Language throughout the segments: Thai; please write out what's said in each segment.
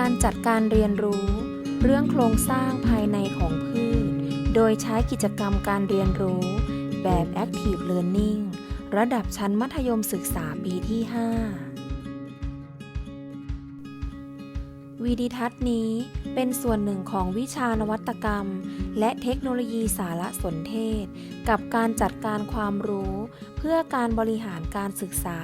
การจัดการเรียนรู้ เรื่องโครงสร้างภายในของพืช โดยใช้กิจกรรมการเรียนรู้ แบบ Active Learning ระดับชั้นมัธยมศึกษาปีที่ 5วิดีทัศน์นี้เป็นส่วนหนึ่งของวิชานวัตกรรม และเทคโนโลยีสารสนเทศ กับการจัดการความรู้ เพื่อการบริหารการศึกษา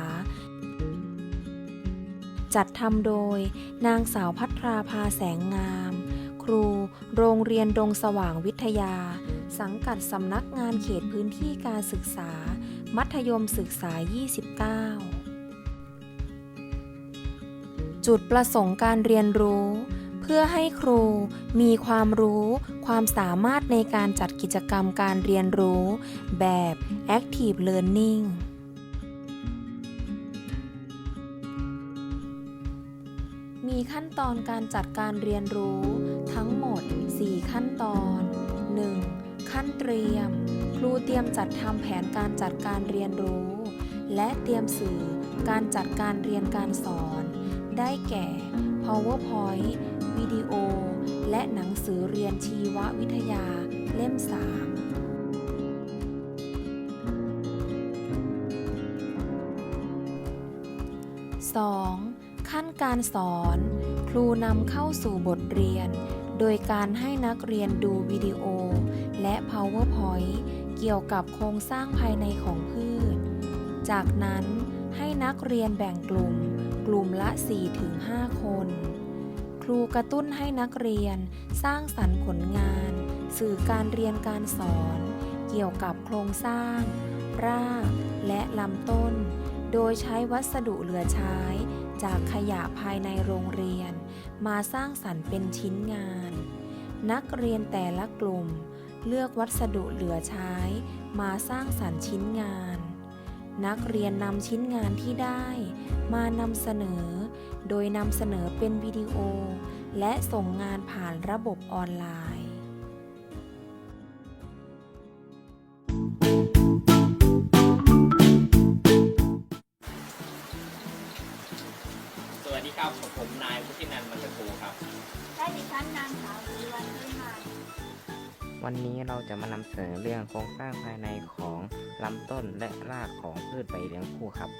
จัดทำโดย นางสาวพัทราภาแสงงาม ครู โรงเรียนดงสว่างวิทยา สังกัดสำนักงานเขตพื้นที่การศึกษา มัธยมศึกษา 29 จุดประสงค์การเรียนรู้ เพื่อให้ครูมีความรู้ ความสามารถในการจัดกิจกรรมการเรียนรู้ แบบ Active Learning มีขั้นตอนการจัดการเรียนรู้ทั้งหมด 4 ขั้นตอน 1. ขั้นเตรียม ครูเตรียมจัดทำแผนการจัดการเรียนรู้ และเตรียมสื่อการจัดการเรียนการสอน ได้แก่ PowerPoint วิดีโอ และหนังสือเรียนชีววิทยาเล่ม 3 2. ขั้นการสอน ครูนำเข้าสู่บทเรียน โดยการให้นักเรียนดูวิดีโอ และ PowerPoint เกี่ยวกับโครงสร้างภายในของพืช จากนั้นให้นักเรียนแบ่งกลุ่ม กลุ่มละ 4-5 คน ครูกระตุ้นให้นักเรียนสร้างสรรค์ผลงาน สื่อการเรียนการสอน เกี่ยวกับโครงสร้าง ราก และลำต้น โดยใช้วัสดุเหลือใช้ จากขยะภายในโรงเรียน มาสร้างสรรค์เป็นชิ้นงาน นักเรียนแต่ละกลุ่ม เลือกวัสดุเหลือใช้ มาสร้างสรรค์ชิ้นงาน นักเรียนนำชิ้นงานที่ได้ มานำเสนอ โดยนำเสนอเป็นวิดีโอ และส่งงานผ่านระบบออนไลน์ วัสดีครับผมนายวุฒินันท์มัชกูครับได้ดิฉันนางสาววีวันพื้นมาวันนี้เราจะมานำเสนอเรื่องโครงสร้างภายในของลำต้นและรากของพืชใบเลี้ยงคู่ครับ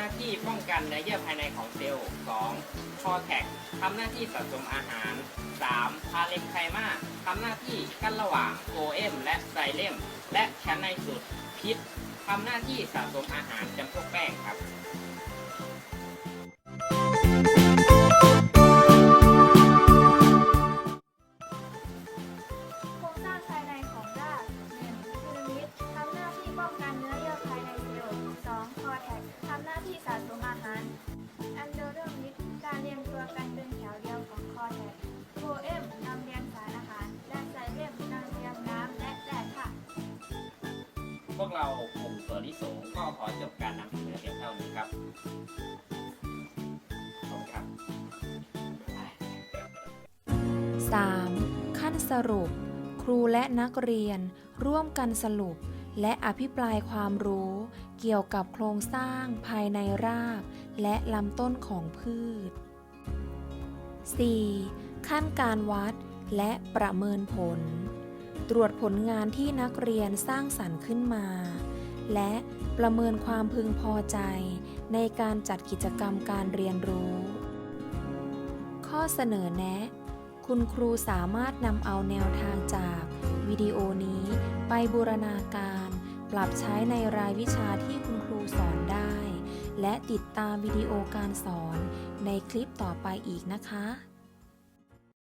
หน้าที่ป้องกันเนื้อเยื่อภายในของเซลล์ 2. คอแท็กทำหน้าที่สะสมอาหาร 3. พาเลมไคมาทำหน้าที่กั้นระหว่างโฟเอมและไซเลมและชั้นในสุดพิษทำหน้าที่สะสมอาหารจำพวกแป้งครับ วกเรากลุ่มตัวลิสงก็ขอจบการนำเสนอเพียงเท่านี้ครับขอบคุณครับ 3. ขั้นสรุป ครูและนักเรียน ร่วมกันสรุป และอภิปรายความรู้ เกี่ยวกับโครงสร้างภายในราก และลำต้นของพืช 4. ขั้นการวัดและประเมินผล ตรวจผลงานที่นักเรียนสร้างสรรค์ขึ้นมา และประเมินความพึงพอใจในการจัดกิจกรรมการเรียนรู้ ข้อเสนอแนะ คุณครูสามารถนำเอาแนวทางจากวิดีโอนี้ไปบูรณาการ ปรับใช้ในรายวิชาที่คุณครูสอนได้ และติดตามวิดีโอการสอนในคลิปต่อไปอีกนะคะ